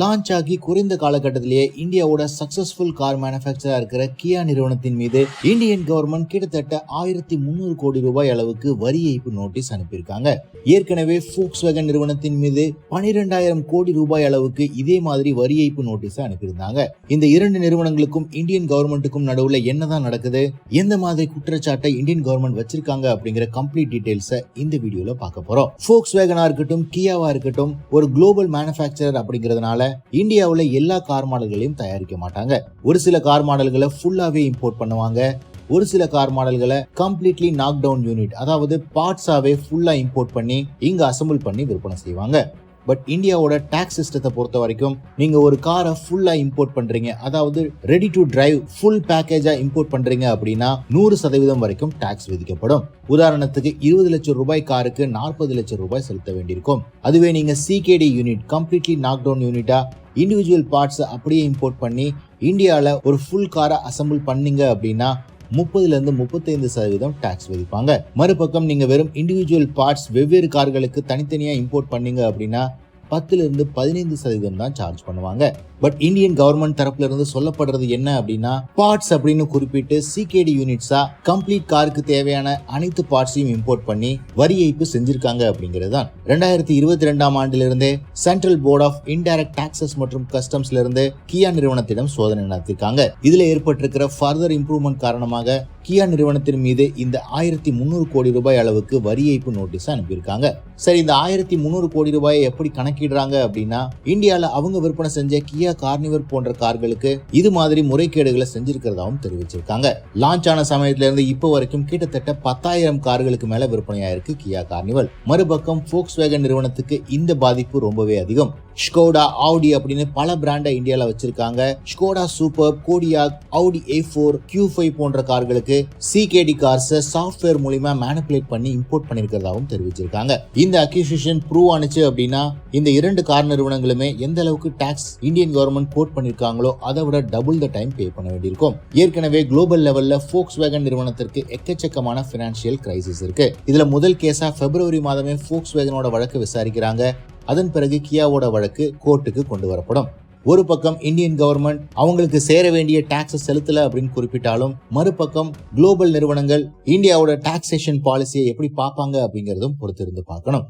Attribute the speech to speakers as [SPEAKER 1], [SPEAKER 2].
[SPEAKER 1] Launch ஆகி குறைந்த காலகட்டத்திலேயே இந்தியாவோட சக்சஸ்ஃபுல் கார் மேனுஃபேக்சரா இருக்கிற கியா நிறுவனத்தின் மீது இந்தியன் கவர்மெண்ட் கிட்டத்தட்ட ஆயிரத்தி முந்நூறு கோடி ரூபாய் அளவுக்கு வரி ஏய்ப்பு நோட்டீஸ் அனுப்பியிருக்காங்க. ஏற்கனவே ஃபோக்ஸ் வேகன் நிறுவனத்தின் மீது பனிரெண்டாயிரம் கோடி ரூபாய் அளவுக்கு இதே மாதிரி வரி ஏய்ப்பு நோட்டீஸ் அனுப்பியிருந்தாங்க. இந்த இரண்டு நிறுவனங்களுக்கும் இந்தியன் கவர்மெண்ட்டுக்கும் நடுவுல என்னதான் நடக்குது எந்த மாதிரி குற்றச்சாட்டை இந்தியன் கவர்மெண்ட் வச்சிருக்காங்க அப்படிங்கிற கம்ப்ளீட் டீடைல்ஸை இந்த வீடியோல பார்க்க போறோம். ஃபோக்ஸ் வேகனா இருக்கட்டும் கியாவா இருக்கட்டும் ஒரு குளோபல் மேனுஃபேக்சரர் அப்படிங்கிறதுனால இந்தியாவில் எல்லா கார் மாடல்களையும் தயாரிக்க மாட்டாங்க. ஒரு சில கார் மாடல்களை ஃபுல்லாவே இம்போர்ட் பண்ணுவாங்க. ஒரு சில கார் மாடல்களை கம்ப்ளீட்லி நாக் டவுன் யூனிட் அதாவது பார்ட்ஸாவே ஃபுல்லா இம்போர்ட் பண்ணி இங்க அசம்பிள் பண்ணி விற்பனை செய்வாங்க. பட் இந்தியாவோட டேக்ஸ் சிஸ்டத்தை பொறுத்த வரைக்கும் நீங்க ஒரு காரை ஃபுல்லா இம்போர்ட் பண்றீங்க. அதாவது ரெடி டு டிரைவ் ஃபுல் பேக்கேஜா இம்போர்ட் பண்றீங்க அப்படின்னா நூறு சதவீதம் வரைக்கும் டேக்ஸ் விதிக்கப்படும். உதாரணத்துக்கு இருபது லட்சம் ரூபாய் காருக்கு நாற்பது லட்சம் ரூபாய் செலுத்த வேண்டியிருக்கும். அதுவே நீங்க CKD unit completely knock down யூனிட்டா individual parts அப்படியே இம்போர்ட் பண்ணி இந்தியாவில் ஒரு ஃபுல் காரை அசம்பிள் பண்ணீங்க அப்படின்னா முப்பதுலேருந்து முப்பத்தைந்து சதவீதம் டேக்ஸ் விதிப்பாங்க. மறுபக்கம் நீங்கள் வெறும் இண்டிவிஜுவல் பார்ட்ஸ் வெவ்வேறு கார்களுக்கு தனித்தனியாக இம்போர்ட் பண்ணீங்க அப்படின்னா பத்துலேருந்து பதினைந்து சதவீதம் தான் சார்ஜ் பண்ணுவாங்க. பட் இந்தியன் கவர்மெண்ட் தரப்புல இருந்து சொல்லப்படுறது என்ன அப்படின்னா பார்ட்ஸ் அப்படின்னு குறிப்பிட்டு சிகேடி யூனிட்ஸா கம்ப்ளீட் காருக்கு தேவையான அனைத்து பார்ட்ஸையும் இம்போர்ட் பண்ணி வரி ஏய்ப்பு செஞ்சிருக்காங்க அப்படிங்கிறது தான். ரெண்டாயிரத்தி இருபத்தி ரெண்டாம் ஆண்டிலிருந்தே Central Board of Indirect Taxes மற்றும் கஸ்டம்ஸ்ல இருந்து கியா நிறுவனத்திடம் சோதனை நடத்திருக்காங்க. இதுல ஏற்பட்டிருக்கிற ஃபர்தர் இம்ப்ரூவ்மெண்ட் காரணமாக கியா நிறுவனத்தின் மீது இந்த ஆயிரத்தி முந்நூறு கோடி ரூபாய் அளவுக்கு வரி ஏய்ப்பு நோட்டீஸ் அனுப்பியிருக்காங்க. சரி இந்த ஆயிரத்தி முந்நூறு கோடி ரூபாயை எப்படி கணக்கிடுறாங்க அப்படின்னா இந்தியாவில் அவங்க விற்பனை செஞ்ச கியா கார்னிவர் போன்ற கார்களுக்கு இது மாதிரி முறைகேடுகளை செஞ்சிருக்கிறதாவும் தெரிவிச்சிருக்காங்க. லான்ச் ஆன சமயத்துல இருந்து இப்போ வரைக்கும் கிட்டத்தட்ட பத்தாயிரம் கார்களுக்கு மேல விற்பனையாயிருக்கு கியா கார்னிவல் மறுபக்கம் போக்ஸ் வேகன் நிறுவனத்துக்கு இந்த பாதிப்பு ரொம்பவே அதிகம். ஸ்கோடா ஆடி அப்படின்னு பல பிராண்டை இந்தியாவில் வச்சிருக்காங்க. Skoda super Kodiaq Aadi A four Q five போன்ற கார்களுக்கு சிகேடி கார்ஸை சாஃப்ட்வேர் மூலியமா மேனிப்புலேட் பண்ணி இம்போர்ட் பண்ணியிருக்கிறதாவும் தெரிவிச்சிருக்காங்க. இந்த அக்யூசியேஷன் ப்ரூவ் ஆனிச்சு அப்படின்னா இந்த இரண்டு கார் நிறுவனங்களுமே எந்த அளவுக்கு டாக்ஸ் இந்தியன் கவர்மெண்ட் கோட் பண்ணிருக்காங்களோ அதை விட டபுள் த டைம் பே பண்ண வேண்டியிருக்கும். ஏற்கனவே குளோபல் லெவல்ல ஃபோக்ஸ் வேகன் நிறுவனத்திற்கு எக்கச்சக்கமான பினான்சியல் கிரைசிஸ் இருக்கு. இதுல முதல் கேஸா பிப்ரவரி மாதமே ஃபோக்ஸ் வேகனோட வழக்கு விசாரிக்கிறாங்க. அதன் பிறகு கியாவோட வழக்கு கோர்ட்டுக்கு கொண்டு வரப்படும். ஒரு பக்கம் இந்தியன் கவர்மெண்ட் அவங்களுக்கு சேர வேண்டிய டாக்ஸை செலுத்தல அப்படின்னு குறிப்பிட்டாலும் மறுபக்கம் குளோபல் நிறுவனங்கள் இந்தியாவோட டாக்ஸேஷன் பாலிசியை எப்படி பார்ப்பாங்க அப்படிங்கறதும் பொறுத்திருந்து பார்க்கணும்.